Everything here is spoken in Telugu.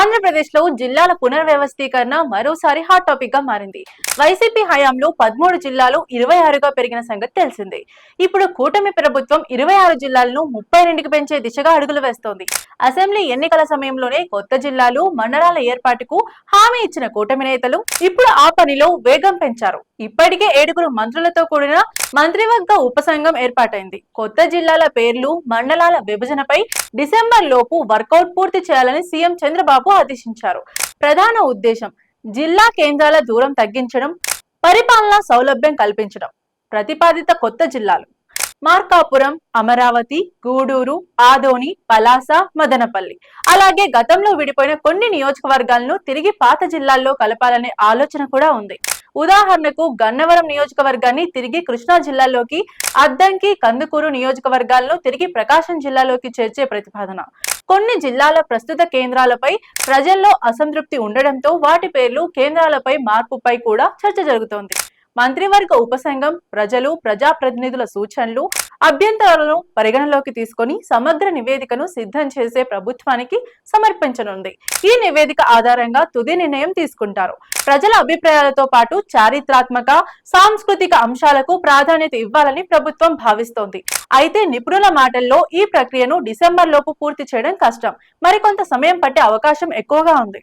ఆంధ్రప్రదేశ్లో జిల్లాల పునర్వ్యవస్థీకరణ మరోసారి హాట్ టాపిక్గా మారింది. వైసీపీ హయాంలో పదమూడు జిల్లాలు ఇరవై ఆరుగా పెరిగిన సంగతి తెలిసిందే. ఇప్పుడు కూటమి ప్రభుత్వం ఇరవై ఆరు జిల్లాలను ముప్పై రెండుకి పెంచే దిశగా అడుగులు వేస్తోంది. అసెంబ్లీ ఎన్నికల సమయంలోనే కొత్త జిల్లాలు మండలాల ఏర్పాటుకు హామీ ఇచ్చిన కూటమి నేతలు ఇప్పుడు ఆ పనిలో వేగం పెంచారు. ఇప్పటికే ఏడుగురు మంత్రులతో కూడిన మంత్రివర్గ ఉపసంఘం ఏర్పాటైంది. కొత్త జిల్లాల పేర్లు మండలాల విభజనపై డిసెంబర్ లోపు వర్కౌట్ పూర్తి చేయాలని సీఎం చంద్రబాబు ఆదేశించారు. ప్రధాన ఉద్దేశం జిల్లా కేంద్రాల దూరం తగ్గించడం పరిపాలనా సౌలభ్యం కల్పించడం ప్రతిపాదిత కొత్త జిల్లాలు. మార్కాపురం అమరావతి గూడూరు ఆదోని పలాస మదనపల్లి. అలాగే గతంలో విడిపోయిన కొన్ని నియోజకవర్గాలను తిరిగి పాత జిల్లాల్లో కలపాలనే ఆలోచన కూడా ఉంది. ఉదాహరణకు గన్నవరం నియోజకవర్గాన్ని తిరిగి కృష్ణా జిల్లాలోకి అద్దంకి కందుకూరు నియోజకవర్గాలను తిరిగి ప్రకాశం జిల్లాలోకి చేర్చే ప్రతిపాదన. కొన్ని జిల్లాల ప్రస్తుత కేంద్రాలపై ప్రజల్లో అసంతృప్తి ఉండడంతో వాటి పేర్లు కేంద్రాలపై మార్పుపై కూడా చర్చ జరుగుతోంది. మంత్రివర్గ ఉపసంఘం ప్రజలు ప్రజాప్రతినిధుల సూచనలు అభ్యంతరాలను పరిగణలోకి తీసుకొని సమగ్ర నివేదికను సిద్ధం చేసే ప్రభుత్వానికి సమర్పించనుంది. ఈ నివేదిక ఆధారంగా తుది నిర్ణయం తీసుకుంటారు. ప్రజల అభిప్రాయాలతో పాటు చారిత్రాత్మక సాంస్కృతిక అంశాలకు ప్రాధాన్యత ఇవ్వాలని ప్రభుత్వం భావిస్తోంది. అయితే నిపుణుల మాటల్లో ఈ ప్రక్రియను డిసెంబర్ లోపు పూర్తి చేయడం కష్టం. మరికొంత సమయం పట్టే అవకాశం ఎక్కువగా ఉంది.